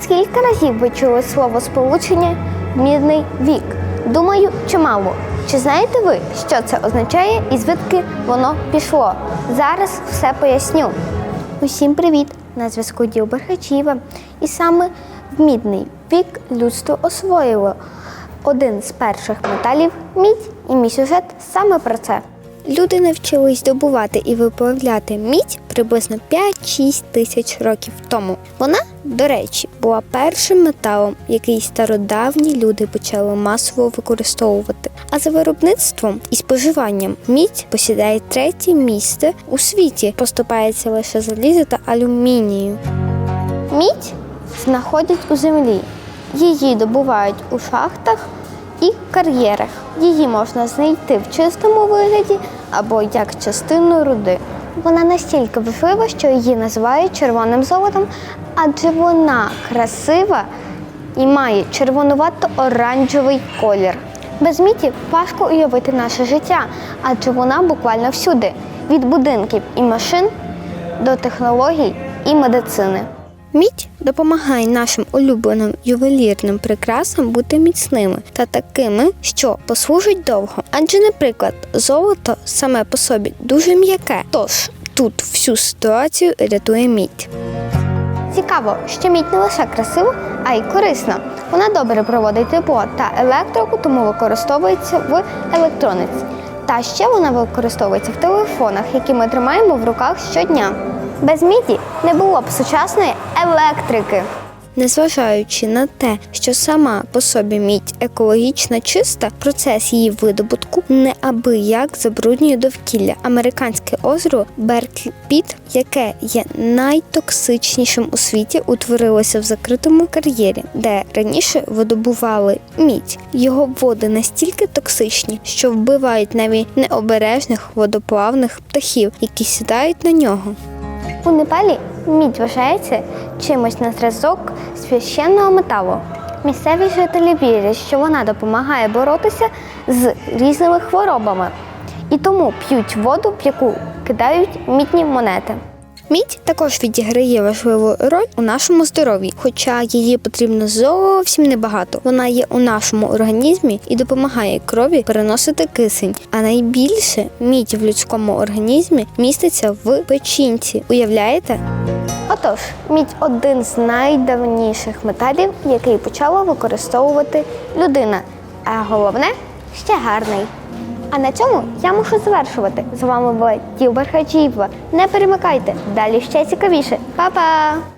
Скільки разів ви чули слово сполучення мідний вік? Думаю, чимало. Чи знаєте ви, що це означає і звідки воно пішло? Зараз все поясню. Усім привіт! На зв'язку Діл Берхачіва. І саме в мідний вік людство освоїло один з перших металів мідь, і мій сюжет саме про це. Люди навчились добувати і виплавляти мідь приблизно 5-6 тисяч років тому. Вона, до речі, була першим металом, який стародавні люди почали масово використовувати. А за виробництвом і споживанням мідь посідає третє місце у світі, поступається лише залізу та алюмінію. Мідь знаходять у землі. Її добувають у шахтах і кар'єрах. Її можна знайти в чистому вигляді або як частину руди. Вона настільки важлива, що її називають червоним золотом, адже вона красива і має червонувато-оранжевий колір. Без міді важко уявити наше життя, адже вона буквально всюди від будинків і машин до технологій і медицини. Мідь допомагає нашим улюбленим ювелірним прикрасам бути міцними та такими, що послужать довго. Адже, наприклад, золото саме по собі дуже м'яке. Тож тут всю ситуацію рятує мідь. Цікаво, що мідь не лише красива, а й корисна. Вона добре проводить тепло та електрику, тому використовується в електрониці. Та ще вона використовується в телефонах, які ми тримаємо в руках щодня. Без міді не було б сучасної електрики. Незважаючи на те, що сама по собі мідь екологічно чиста, процес її видобутку неабияк забруднює довкілля. Американське озеро Берклі Піт, яке є найтоксичнішим у світі, утворилося в закритому кар'єрі, де раніше видобували мідь. Його води настільки токсичні, що вбивають навіть необережних водоплавних птахів, які сідають на нього. У Непалі мідь вважається чимось на зразок священного металу. Місцеві жителі вірять, що вона допомагає боротися з різними хворобами і тому п'ють воду, в яку кидають мідні монети. Мідь також відіграє важливу роль у нашому здоров'ї, хоча її потрібно зовсім небагато. Вона є у нашому організмі і допомагає крові переносити кисень. А найбільше мідь в людському організмі міститься в печінці. Уявляєте? Отож, мідь один з найдавніших металів, який почала використовувати людина. А головне ще гарний. А на цьому я мушу завершувати. З вами була Тілбер Бархаджієва. Не перемикайте, далі ще цікавіше. Па-па!